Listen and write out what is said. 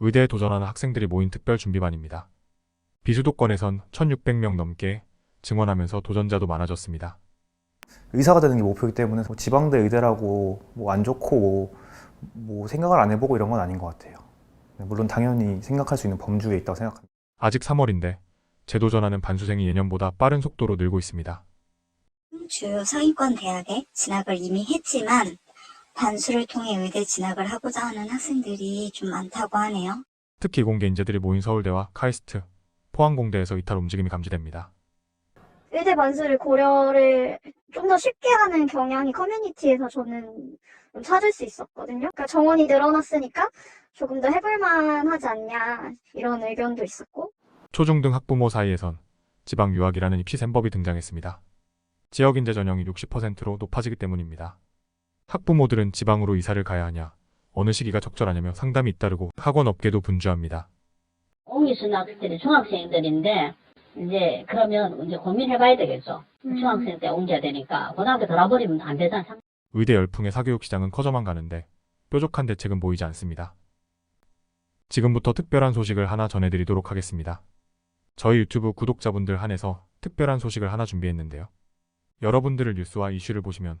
의대에 도전하는 학생들이 모인 특별 준비반입니다. 비수도권에선 1600명 넘게 증원하면서 도전자도 많아졌습니다. 의사가 되는 게 목표이기 때문에 뭐 지방대 의대라고 뭐 안 좋고 뭐, 뭐 생각을 안 해보고 이런 건 아닌 것 같아요. 네, 물론 당연히 생각할 수 있는 범주에 있다고 생각합니다. 아직 3월인데 재도전하는 반수생이 예년보다 빠른 속도로 늘고 있습니다. 주요 상위권 대학에 진학을 이미 했지만 반수를 통해 의대 진학을 하고자 하는 학생들이 좀 많다고 하네요. 특히 공개 인재들이 모인 서울대와 카이스트, 포항공대에서 이탈 움직임이 감지됩니다. 의대 반수를 고려를 좀 더 쉽게 하는 경향이 커뮤니티에서 저는 좀 찾을 수 있었거든요. 그러니까 정원이 늘어났으니까 조금 더 해볼만 하지 않냐 이런 의견도 있었고 초중등 학부모 사이에선 지방 유학이라는 입시 셈법이 등장했습니다. 지역 인재 전형이 60%로 높아지기 때문입니다. 학부모들은 지방으로 이사를 가야 하냐, 어느 시기가 적절하냐며 상담이 잇따르고 학원 업계도 분주합니다. 옹기순 학생들이 중학생들인데 이제 그러면 이제 고민해봐야 되겠죠. 음. 중학생 때 옮겨야 되니까 고등학교 돌아버리면 안 되잖아. 의대 열풍의 사교육 시장은 커져만 가는데 뾰족한 대책은 보이지 않습니다. 지금부터 특별한 소식을 하나 전해드리도록 하겠습니다. 저희 유튜브 구독자분들 한해서 특별한 소식을 하나 준비했는데요. 여러분들을 뉴스와 이슈를 보시면